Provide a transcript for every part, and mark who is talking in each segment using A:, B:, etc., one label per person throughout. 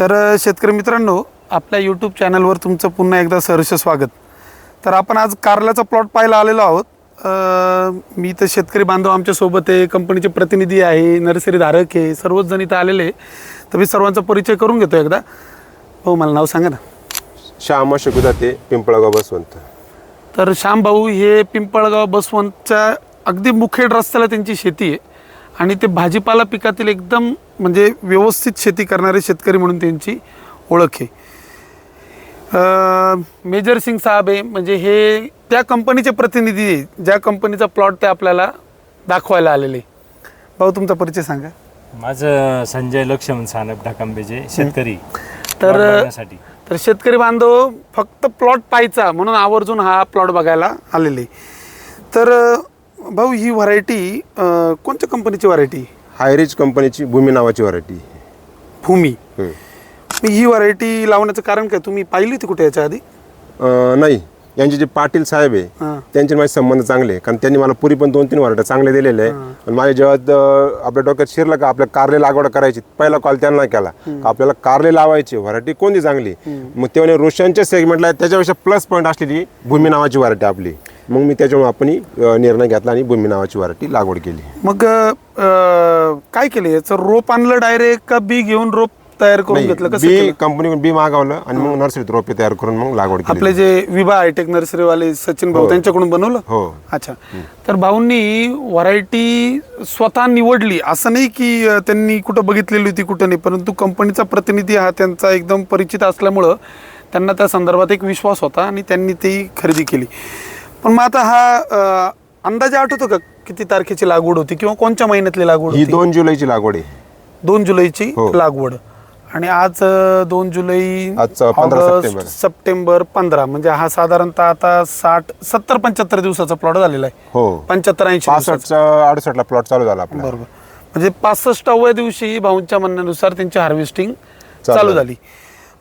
A: तर शेतकरी मित्रांनो आपल्या यूट्यूब चॅनलवर तुमचं पुन्हा एकदा सहर्ष स्वागत. तर आपण आज कारल्याचा प्लॉट पाहायला आलेलो आहोत. मी तर शेतकरी बांधव आमच्यासोबत आहे कंपनीचे प्रतिनिधी आहे नर्सरी धारक आहे सर्वच जण इथं आलेले. तर मी सर्वांचा परिचय करून घेतो एकदा. हो मला नाव सांगा ना.
B: श्यामा शिकुदा ते पिंपळगाव बसवंत.
A: तर श्याम भाऊ हे पिंपळगाव बसवंतच्या अगदी मुखेड रस्त्याला त्यांची शेती आहे. आणि ते भाजीपाला पिकातील एकदम म्हणजे व्यवस्थित शेती करणारे शेतकरी म्हणून त्यांची ओळख आहे. मेजर सिंग साहेब आहे म्हणजे हे त्या कंपनीचे प्रतिनिधी आहे ज्या कंपनीचा प्लॉट ते आपल्याला दाखवायला आलेले भाऊ तुमचा परिचय सांगा.
C: माझं संजय लक्ष्मण सानप ढाकंबेचे शेतकरी.
A: तर- तर शेतकरी बांधव फक्त प्लॉट पाहायचा म्हणून आवर्जून हा प्लॉट बघायला आलेले तर भाऊ ही व्हरायटी कोणत्या कंपनीची व्हरायटी
B: हायरिच कंपनीची भूमी नावाची व्हरायटी
A: भूमी. ही व्हरायटी लावण्याचं कारण काय? तुम्ही पाहिली होती कुठे याच्या आधी?
B: नाही. यांचे जे पाटील साहेब आहे त्यांचे माझे संबंध चांगले. कारण त्यांनी मला पुरी पण दोन तीन व्हरायटी चांगले दिलेले आहे. आणि माझ्या जेव्हा आपल्या डोक्यात शिरलं का आपल्या कारले लागवड करायची पहिला कॉल त्यांना केला. आपल्याला कारले लावायची व्हरायटी कोणती चांगली? मग ते म्हणे रोशांच्या सेगमेंटला त्याच्यापेक्षा प्लस पॉईंट असलेली भूमी नावाची व्हरायटी आपली. मग मी त्याच्यामुळे आपण निर्णय घेतला आणि भूमी नावाची व्हरायटी लागवड केली.
A: मग काय केलं? याचं रोप आणलं डायरेक्ट का बी घेऊन रोप तयार करून घेतलं. कसं
B: बी
A: केलं?
B: कंपनीकडून बी मागवलं आणि मग नर्सरीत रोपे तयार करून मग लागवड केली.
A: आपले जे विभा हायटेक नर्सरीवाले सचिन भाऊ त्यांच्याकडून बनवलं?
B: हो.
A: अच्छा. तर भाऊंनी व्हरायटी स्वतः निवडली. असं नाही की अं, त्यांनी कुठं बघितलेली होती कुठं नाही. परंतु कंपनीचा प्रतिनिधी हा त्यांचा एकदम परिचित असल्यामुळं त्यांना त्या संदर्भात एक विश्वास होता आणि त्यांनी ती खरेदी केली. पण मग आता हा अं, अंदाजे आठवतो का किती तारखेची लागवड होती किंवा कोणत्या महिन्यातली लागवड
B: ही
A: होती?
B: दोन जुलैची लागवड आहे.
A: दोन जुलैची
B: हो.
A: लागवड. आणि आज अं, दोन जुलै
B: आजचं 15
A: ऑगस्ट,
B: सप्टेंबर.
A: सप्टेंबर पंधरा. म्हणजे हा साधारणतः आता साठ सत्तर पंच्याहत्तर दिवसाचा प्लॉट झालेला आहे.
B: हो.
A: पंच्याहत्तर ऐंशी दिवसाचा.
B: पासष्टचा अडुसष्टला प्लॉट चालू झाला आपला.
A: बरोबर. म्हणजे पासष्टाव्या दिवशी भाऊंच्या म्हणण्यानुसार त्यांची हार्वेस्टिंग
B: चालू
A: झाली.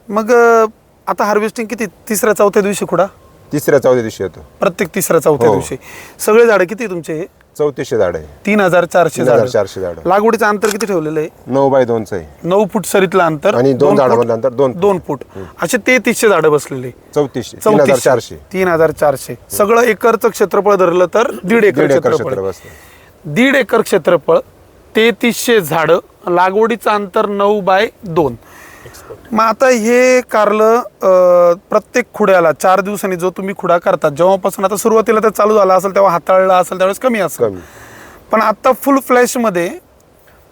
A: मग अं, आता हार्वेस्टिंग किती? तिसऱ्या चौथ्या दिवशी कुठा?
B: तिसऱ्या चौथ्या दिवशी येतो.
A: प्रत्येक तिसऱ्या चौथ्या
B: हो.
A: दिवशी. सगळे झाडं किती तुमचे हे?
B: चौतीसशे झाड आहे.
A: तीन हजार चारशे
B: 3400 झाडं.
A: झाड. लागवडीचं अंतर किती ठेवलेलं आहे?
B: नऊ बाय दोनचं आहे.
A: नऊ फूट सरीतलं अंतर
B: आणि दोन
A: फूट-
B: झाडामधलं अंतर दोन फूट.
A: दोन फूट. असे तेहतीसशे झाडं बसलेले
B: चौतीसशे तीन हजार चारशे.
A: तीन हजार चारशे. सगळं एकरचं क्षेत्रफळ धरलं तर दीड एकर
B: दीड एकर
A: क्षेत्रफळ
B: क्षेत्र
A: आहे.
B: बसतं
A: दीड एकर क्षेत्रफळ तेहतीसशे झाडं लागवडीचं अंतर नऊ बाय दोन. मग आता हे कारलं प्रत्येक खुड्याला चार दिवसांनी जो तुम्ही खुडा करता जेव्हापासून आता सुरुवातीला ते चालू झाला असेल तेव्हा हाताळला असेल त्यावेळेस कमी असेल.
B: कमी.
A: पण आता फुल फ्लॅशमध्ये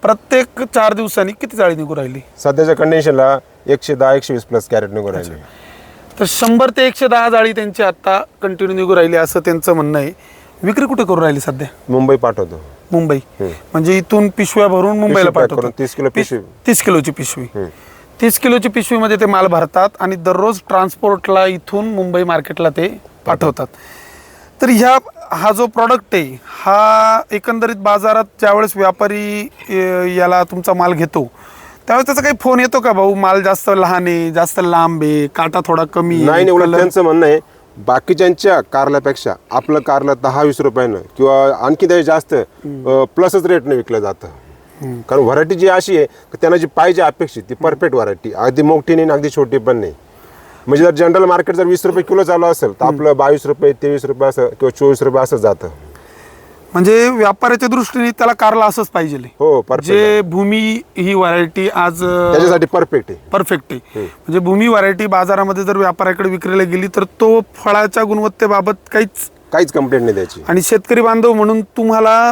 A: प्रत्येक चार दिवसांनी किती जाळी निघू राहिली?
B: सध्याच्या कंडिशनला एकशे दहा एकशे वीस प्लस कॅरेट निघून राहिले.
A: तर शंभर ते एकशे दहा जाळी त्यांची आता कंटिन्यू निघू राहिली असं त्यांचं म्हणणं आहे. विक्री कुठे करू राहिली सध्या?
B: मुंबई पाठवतो.
A: मुंबई. म्हणजे इथून पिशव्या भरून मुंबईला
B: करून 30 किलो पिशवी.
A: तीस किलोची पिशवी. तीस किलोची पिशवीमध्ये ते माल भरतात आणि दररोज ट्रान्सपोर्टला इथून मुंबई मार्केटला ते पाठवतात. तर ह्या हा जो प्रॉडक्ट आहे हा एकंदरीत बाजारात ज्यावेळेस व्यापारी याला तुमचा माल घेतो त्यावेळेस त्याचा काही फोन येतो का भाऊ? माल जास्त लहान आहे जास्त लांब आहे काटा थोडा कमी
B: नाही नाही उलट त्यांचं म्हणणं आहे बाकीच्यांच्या कारल्यापेक्षा आपलं कारला दहा वीस रुपयानं किंवा आणखी जास्त प्लसच रेटनं विकलं जातं. कारण व्हरायटी जी अशी आहे की त्यांना जी पाहिजे अपेक्षित ती परफेक्ट व्हरायटी अगदी मोठी नाही आणि अगदी छोटी पण नाही. म्हणजे जर जनरल मार्केट जर वीस रुपये किलो चालू असेल तर आपलं बावीस रुपये तेवीस रुपये असं किंवा चोवीस रुपये असं जातं.
A: म्हणजे व्यापाराच्या दृष्टीने त्याला कारला असंच पाहिजे
B: हो परफेक्ट
A: जे भूमी ही व्हरायटी आज
B: त्याच्यासाठी परफेक्ट आहे.
A: परफेक्ट आहे. म्हणजे भूमी व्हरायटी बाजारामध्ये जर व्यापाऱ्याकडे विक्रीला गेली तर तो फळाच्या गुणवत्तेबाबत काहीच
B: काहीच कंप्लेंट नाही द्यायची.
A: आणि शेतकरी बांधव म्हणून तुम्हाला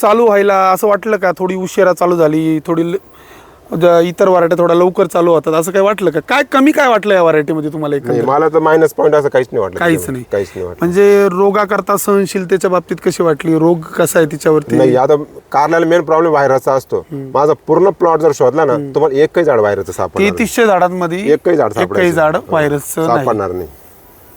A: चालू व्हायला असं वाटलं का? थोडी उशिरा चालू झाली थोडी इतर व्हरायटी थोडा लवकर चालू होतात. असं काय वाटलं का? काय कमी काय वाटलं या व्हरायटीमध्ये तुम्हाला
B: नाही
A: एकंदरीत?
B: मला तर मायनस पॉईंट असं काहीच नाही वाटलं
A: काहीच. नाही.
B: काहीच नाही वाटलं.
A: म्हणजे रोगाकरता सहनशीलतेच्या बाबतीत कशी वाटली? रोग कसा आहे तिच्यावरती?
B: नाही आता कारल्याला मेन प्रॉब्लेम व्हायरसचा असतो. माझा पूर्ण प्लॉट जर शोधला ना तुम्हाला एकही झाड व्हायरचं सापडणार नाही.
A: तेहतीसशे झाडांमध्ये
B: एकही झाड
A: एकही
B: सापडायचं
A: झाड
B: नाही.
A: व्हायरसचं नाही.
B: सापडणार नाही.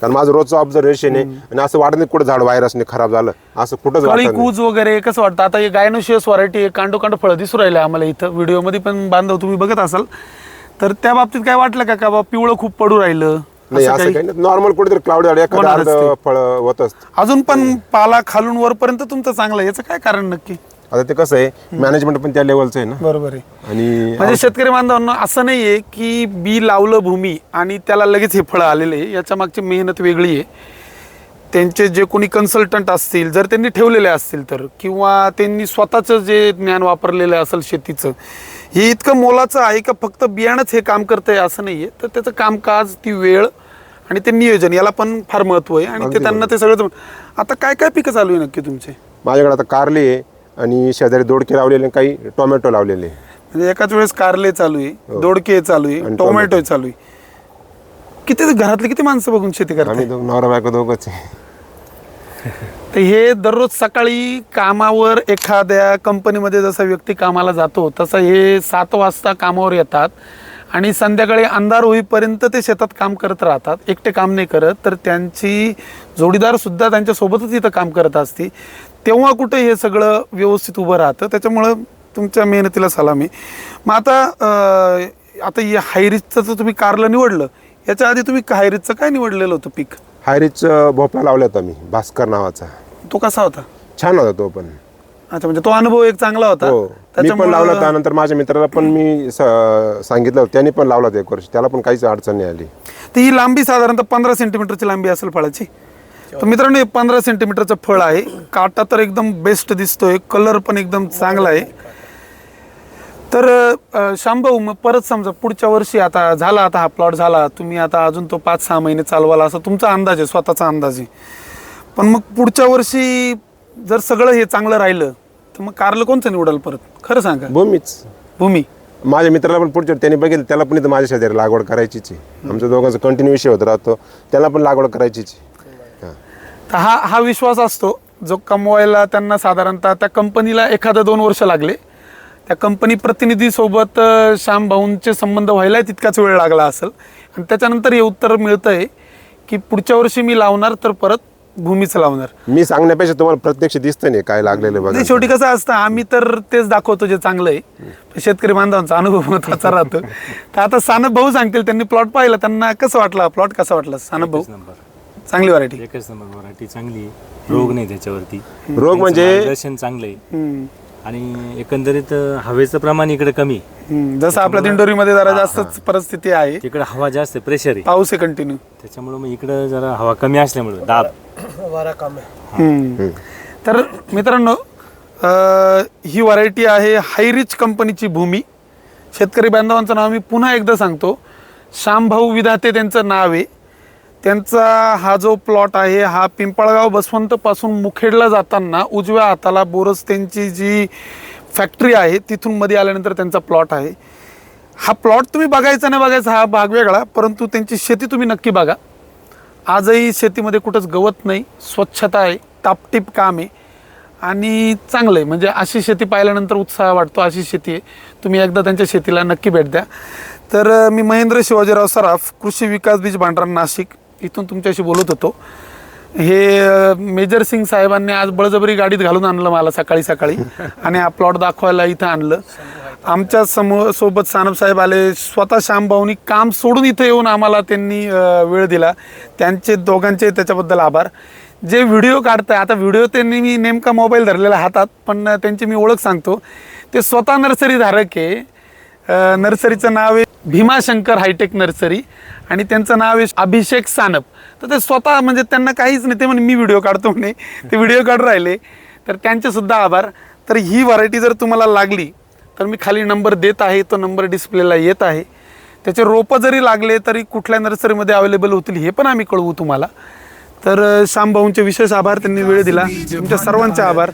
B: कारण माझं रोजचं ऑब्झर्वेशन आहे. आणि असं वाटत नाही कुठं झाड व्हायरसने खराब झालं. असं कुठंच
A: कळी
B: वाटत नाही.
A: कूज वगैरे कसं वाटतं? आता हे गायनोशियस व्हरायटी कांडो कांडो फळं दिसू राहिले आम्हाला इथं. व्हिडिओमध्ये पण बांधव तुम्ही बघत असाल. तर त्या बाबतीत काय वाटलं का? का बा पिवळं खूप पडू राहिलं?
B: नाही
A: असं
B: असं
A: काही
B: काही नाही. नॉर्मल कुठेतरी क्लाउड झाड एखादं
A: होणारच
B: अर्ध
A: ते.
B: फळ होत असतं.
A: अजून पण पाला खालून वरपर्यंत तुमचं चांगलं आहे. याचं काय कारण नक्की?
B: आता ते कसं आहे मॅनेजमेंट पण त्या लेवलचं आहे ना.
A: बरोबर आहे.
B: आणि
A: म्हणजे शेतकरी बांधवांना असं नाहीये की बी लावलं भूमी आणि त्याला लगेच हे फळं आलेले आहे. याच्या मागची मेहनत वेगळी आहे. त्यांचे जे कोणी कन्सल्टंट असतील जर त्यांनी ठेवलेले असतील तर किंवा त्यांनी स्वतःचं जे ज्ञान वापरलेलं असेल शेतीचं हे इतकं मोलाचं आहे का फक्त बियाणंच हे काम करतंय असं नाहीये. तर त्याचं कामकाज ती वेळ आणि ते नियोजन याला पण फार महत्त्व आहे. आणि ते त्यांना ते सगळं आता काय काय पिकं चालू आहे नक्की तुमचे?
B: माझ्याकडे आता कारले आहे. आणि शेजारी दोडके लावलेले आणि काही टोमॅटो लावलेले.
A: म्हणजे एकाच वेळेस कारले चालू आहे दोडके चालू आहे
B: हो. आणि
A: टोमॅटो
B: टोमॅटो.
A: चालू आहे किती घरातली किती माणसं बघून शेती करतात
B: आम्ही दोघ- नवरा बायको दोघंच आहे
A: तर हे दररोज सकाळी कामावर एखाद्या कंपनीमध्ये जसा व्यक्ती कामाला जातो तसं हे सात वाजता कामावर येतात आणि संध्याकाळी अंधार होईपर्यंत ते शेतात काम करत राहतात. एकटे काम नाही करत तर त्यांची जोडीदार सुद्धा त्यांच्यासोबतच इथं काम करत असते. तेव्हा कुठे हे सगळं व्यवस्थित उभं राहतं? त्याच्यामुळं तुमच्या मेहनतीला सलामी. मग आता आता हे हायरिजचं जर तुम्ही कारलं निवडलं याच्या आधी तुम्ही हायरिजचं काय निवडलेलं होतं पीक?
B: हायरीच भोपळा लावला होता मी भास्कर नावाचा.
A: तो कसा होता?
B: छान होता तो पण.
A: अच्छा म्हणजे तो अनुभव एक चांगला होता.
B: हो. मी पण
A: त्याच्यामुळं-
B: लावला त्यानंतर माझ्या मित्राला पण मी स- सांगितलं. होतं. त्यांनी पण लावला होता एक वर्ष. त्याला पण काहीच अडचण नाही आली.
A: तर ही लांबी साधारणतः पंधरा सेंटीमीटरची लांबी असेल फळाची. तर मित्रांनो हे पंधरा सेंटीमीटरचं फळ आहे. काटा तर एकदम बेस्ट दिसतोय. कलर पण एकदम चांगला आहे. तर अं, शांभाऊ मग परत समजा पुढच्या वर्षी आता झाला आता हा प्लॉट झाला. तुम्ही आता अजून तो पाच सहा महिने चालवाल असा तुमचा अंदाज आहे स्वतःचा अंदाज आहे. पण मग पुढच्या वर्षी जर सगळं हे चांगलं राहिलं तर मग कारलं कोणतं निवडाल परत? खरं सांगा.
B: भूमीच.
A: भूमी.
B: माझ्या मित्राला पण पुढच्या त्यांनी बघितलं त्याला पण इथं माझ्या शेजारी लागवड करायचीच आहे. आमच्या दोघांचा कंटिन्यू विषय होत राहतो. त्याला पण लागवड करायचीच आहे.
A: तर हा हा विश्वास असतो जो कमवायला त्यांना साधारणतः त्या कंपनीला एखादा दोन वर्ष लागले. त्या कंपनी प्रतिनिधीसोबत अं, श्याम भाऊंचे संबंध व्हायला तितकाच वेळ लागला असेल. आणि त्याच्यानंतर हे उत्तर मिळतं आहे की पुढच्या वर्षी मी लावणार तर परत भूमीचं लावणार.
B: मी सांगण्यापेक्षा तुम्हाला प्रत्यक्ष दिसतं नाही काय लागलेलं बघा.
A: नाही शेवटी कसं असतं आम्ही तर तेच दाखवतो जे चांगलं आहे. पण शेतकरी बांधवांचा अनुभव महत्त्वाचा राहतो. तर आता सानप भाऊ सांगतील त्यांनी प्लॉट पाहिला त्यांना कसं वाटलं प्लॉट कसा वाटला? सानप भाऊ? चांगली व्हरायटी
C: एकच नंबर व्हरायटी चांगली आहे. रोग नाही त्याच्यावरती.
B: रोग म्हणजे?
C: मार्गदर्शन चांगलं आहे. आणि एकंदरीत अं, हवेचं प्रमाण इकडे कमी आहे.
A: जसं आपल्या दिंडोरीमध्ये जरा जास्तच परिस्थिती आहे.
C: तिकडे हवा जास्त आहे प्रेशर आहे.
A: पाऊस आहे कंटिन्यू
C: त्याच्यामुळे मग इकडं जरा हवा कमी असल्यामुळे दाब.
A: हम्म. तर मित्रांनो अं, ही व्हरायटी आहे हायरिच कंपनीची भूमी. शेतकरी बांधवांचं नाव मी पुन्हा एकदा सांगतो. श्यामभाऊ विधाते त्यांचं नाव आहे. त्यांचा हा जो प्लॉट आहे हा पिंपळगाव बसवंतपासून मुखेडला जाताना उजव्या हाताला बोरस त्यांची जी फॅक्टरी आहे तिथून मध्ये आल्यानंतर त्यांचा प्लॉट आहे. हा प्लॉट तुम्ही बघायचा नाही बघायचा हा भाग वेगळा परंतु त्यांची शेती तुम्ही नक्की बघा. आजही शेतीमध्ये कुठंच गवत नाही स्वच्छता आहे टापटीप काम आहे आणि चांगलं आहे. म्हणजे अशी शेती पाहिल्यानंतर उत्साह वाटतो अशी शेती आहे. तुम्ही एकदा त्यांच्या शेतीला नक्की भेट द्या. तर मी महेंद्र शिवाजीराव सराफ कृषी विकास बीज भांडार नाशिक इथून तुमच्याशी बोलत होतो. हे अं, मेजर सिंग साहेबांनी आज बळजबरी गाडीत घालून आणलं मला सकाळी सकाळी. आणि हा प्लॉट दाखवायला इथं आणलं. आमच्यासमोर सोबत सानप साहेब आले. स्वतः श्यामभाऊनी काम सोडून इथं येऊन आम्हाला त्यांनी अं, वेळ दिला. त्यांचे दोघांचे त्याच्याबद्दल आभार. जे व्हिडिओ काढताय आता व्हिडिओ त्यांनी मी नेमका मोबाईल धरलेला हातात पण त्यांची मी ओळख सांगतो. ते स्वतः नर्सरी धारक आहे. नर्सरीचं नाव आहे भीमाशंकर हायटेक नर्सरी आणि त्यांचं नाव आहे अभिषेक सानप. तर ते स्वतः म्हणजे त्यांना काहीच नाही ते म्हणे मी व्हिडिओ काढतो म्हणे. ते व्हिडिओ काढून राहिले. तर त्यांचे सुद्धा आभार. तर ही व्हरायटी जर तुम्हाला लागली तर मी खाली नंबर देत आहे तो नंबर डिस्प्लेला येत आहे. त्याचे रोपं जरी लागले तरी कुठल्या नर्सरीमध्ये अवेलेबल होतील हे पण आम्ही कळवू तुम्हाला. तर अं, श्यामभाऊंचे विशेष आभार त्यांनी वेळ दिला. तुमच्या सर्वांचे आभार.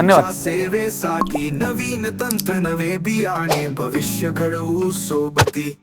A: धन्यवाद.
D: सेवेसाठी नवीन तंत्र नवे बियाणे भविष्य घडवू सोबती.